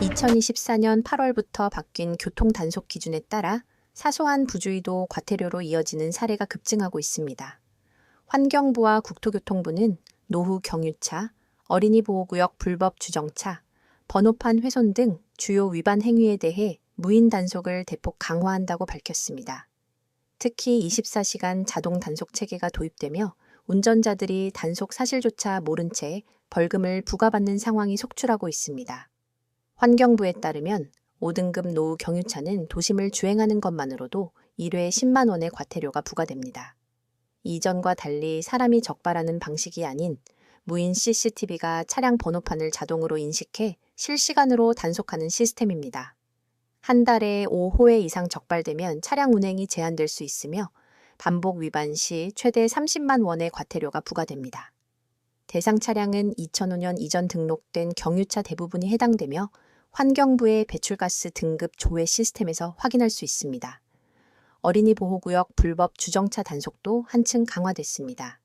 2024년 8월부터 바뀐 교통 단속 기준에 따라 사소한 부주의도 과태료로 이어지는 사례가 급증하고 있습니다. 환경부와 국토교통부는 노후 경유차, 어린이 보호구역 불법 주정차, 번호판 훼손 등 주요 위반 행위에 대해 무인 단속을 대폭 강화한다고 밝혔습니다. 특히 24시간 자동 단속 체계가 도입되며 운전자들이 단속 사실조차 모른 채 벌금을 부과받는 상황이 속출하고 있습니다. 환경부에 따르면 5등급 노후 경유차는 도심을 주행하는 것만으로도 1회 10만 원의 과태료가 부과됩니다. 이전과 달리 사람이 적발하는 방식이 아닌 무인 CCTV가 차량 번호판을 자동으로 인식해 실시간으로 단속하는 시스템입니다. 한 달에 5회 이상 적발되면 차량 운행이 제한될 수 있으며 반복 위반 시 최대 30만 원의 과태료가 부과됩니다. 대상 차량은 2005년 이전 등록된 경유차 대부분이 해당되며 환경부의 배출가스 등급 조회 시스템에서 확인할 수 있습니다. 어린이 보호구역 불법 주정차 단속도 한층 강화됐습니다.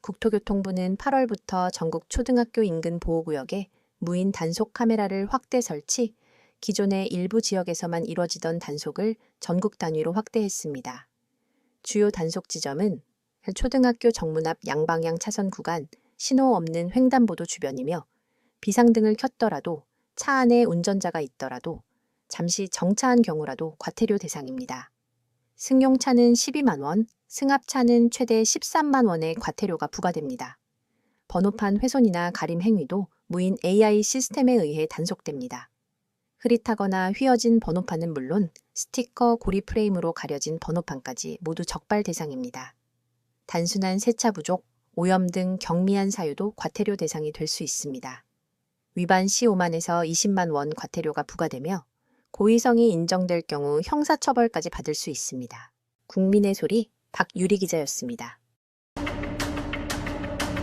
국토교통부는 8월부터 전국 초등학교 인근 보호구역에 무인 단속 카메라를 확대 설치, 기존의 일부 지역에서만 이뤄지던 단속을 전국 단위로 확대했습니다. 주요 단속 지점은 초등학교 정문 앞 양방향 차선 구간, 신호 없는 횡단보도 주변이며 비상등을 켰더라도 차 안에 운전자가 있더라도 잠시 정차한 경우라도 과태료 대상입니다. 승용차는 12만 원, 승합차는 최대 13만 원의 과태료가 부과됩니다. 번호판 훼손이나 가림 행위도 무인 AI 시스템에 의해 단속됩니다. 흐릿하거나 휘어진 번호판은 물론 스티커 고리 프레임으로 가려진 번호판까지 모두 적발 대상입니다. 단순한 세차 부족, 오염 등 경미한 사유도 과태료 대상이 될 수 있습니다. 위반 시 5만에서 20만 원 과태료가 부과되며 고의성이 인정될 경우 형사처벌까지 받을 수 있습니다. 국민의 소리 박유리 기자였습니다.